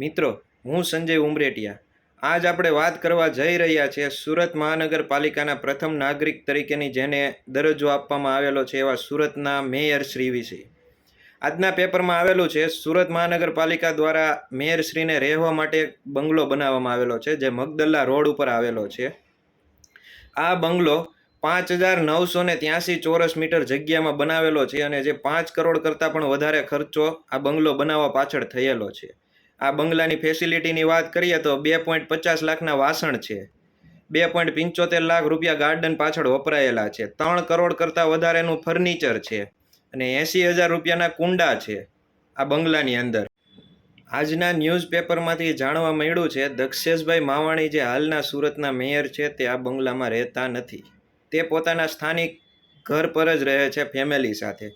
મિત્રો, હું સંજય ઉમરેટિયા. આજ આપણે વાત કરવા જઈ રહ્યા છીએ સુરત મહાનગરપાલિકાના પ્રથમ નાગરિક તરીકેની જેને દરજ્જો આપવામાં આવેલો છે એવા સુરતના મેયર શ્રી વિશે. આજના પેપરમાં આવેલું છે, સુરત મહાનગરપાલિકા દ્વારા મેયર શ્રીને રહેવા માટે એક બંગલો બનાવવામાં આવેલો છે, જે મગદલ્લા રોડ ઉપર આવેલો છે. આ બંગલો પાંચ હજાર નવસો ને ત્યાંસી ચોરસ મીટર જગ્યામાં બનાવેલો છે અને જે પાંચ કરોડ કરતાં પણ વધારે ખર્ચો આ બંગલો બનાવવા પાછળ થયેલો છે. આ બંગલાની ફેસિલિટીની વાત કરીએ તો બે પોઈન્ટ પચાસ લાખના વાસણ છે. બે પોઈન્ટ પંચોતેર લાખ રૂપિયા ગાર્ડન પાછળ વપરાયેલા છે. ત્રણ કરોડ કરતાં વધારેનું ફર્નિચર છે અને એંસી હજાર રૂપિયાના કુંડા છે આ બંગલાની અંદર. આજના ન્યૂઝપેપરમાંથી જાણવા મળ્યું છે, દક્ષેશભાઈ માવાણી જે હાલના સુરતના મેયર છે તે આ બંગલામાં રહેતા નથી. તે પોતાના સ્થાનિક ઘર પર જ રહે છે ફેમિલી સાથે.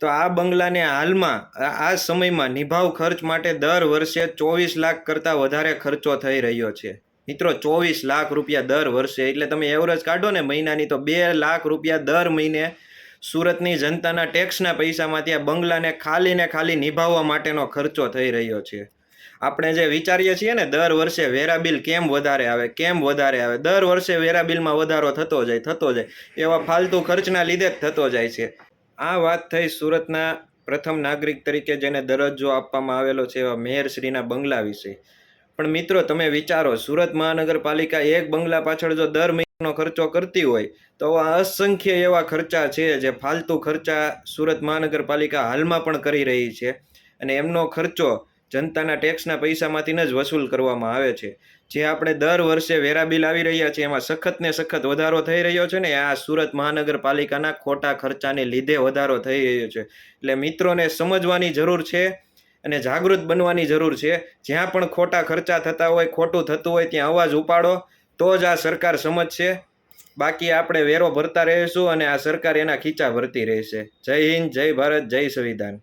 તો આ બંગલાને હાલમાં, આ સમયમાં નિભાવ ખર્ચ માટે દર વર્ષે ચોવીસ લાખ કરતાં વધારે ખર્ચો થઈ રહ્યો છે. મિત્રો, ચોવીસ લાખ રૂપિયા દર વર્ષે, એટલે તમે એવરેજ કાઢો ને મહિનાની, તો બે લાખ રૂપિયા દર મહિને સુરતની જનતાના ટેક્સના પૈસામાંથી આ બંગલાને ખાલી ને ખાલી નિભાવવા માટેનો ખર્ચો થઈ રહ્યો છે. આપણે જે વિચારીએ છીએ ને, દર વર્ષે વેરા બિલ કેમ વધારે આવે, કેમ વધારે આવે, દર વર્ષે વેરા બિલમાં વધારો થતો જાય થતો જાય, એવા ફાલતુ ખર્ચના લીધે જ થતો જાય છે. આ વાત થઈ સુરતના પ્રથમ નાગરિક તરીકે જેને દરજ્જો આપવામાં આવેલો છે એવા મેયરશ્રીના બંગલા વિશે. પણ મિત્રો, તમે વિચારો, સુરત મહાનગરપાલિકા એક બંગલા પાછળ જો દર મહિનાનો ખર્ચો કરતી હોય, તો આ અસંખ્ય એવા ખર્ચા છે જે ફાલતુ ખર્ચા સુરત મહાનગરપાલિકા હાલમાં પણ કરી રહી છે. અને એમનો ખર્ચો જનતાના ટેક્સના પૈસામાંથી જ વસૂલ કરવામાં આવે છે. જે આપણે દર વર્ષે વેરા બિલ આવી રહ્યા છે, એમાં સખત ને સખત વધારો થઈ રહ્યો છે ને, આ સુરત મહાનગરપાલિકાના ખોટા ખર્ચાને લીધે વધારો થઈ રહ્યો છે. એટલે મિત્રોને સમજવાની જરૂર છે અને જાગૃત બનવાની જરૂર છે. જ્યાં પણ ખોટા ખર્ચા થતા હોય, ખોટું થતું હોય, ત્યાં અવાજ ઉપાડો, તો જ આ સરકાર સમજશે. બાકી આપણે વેરો ભરતા રહીશું અને આ સરકાર એના ખીચા ભરતી રહેશે. જય હિન્દ, જય ભારત, જય સંવિધાન.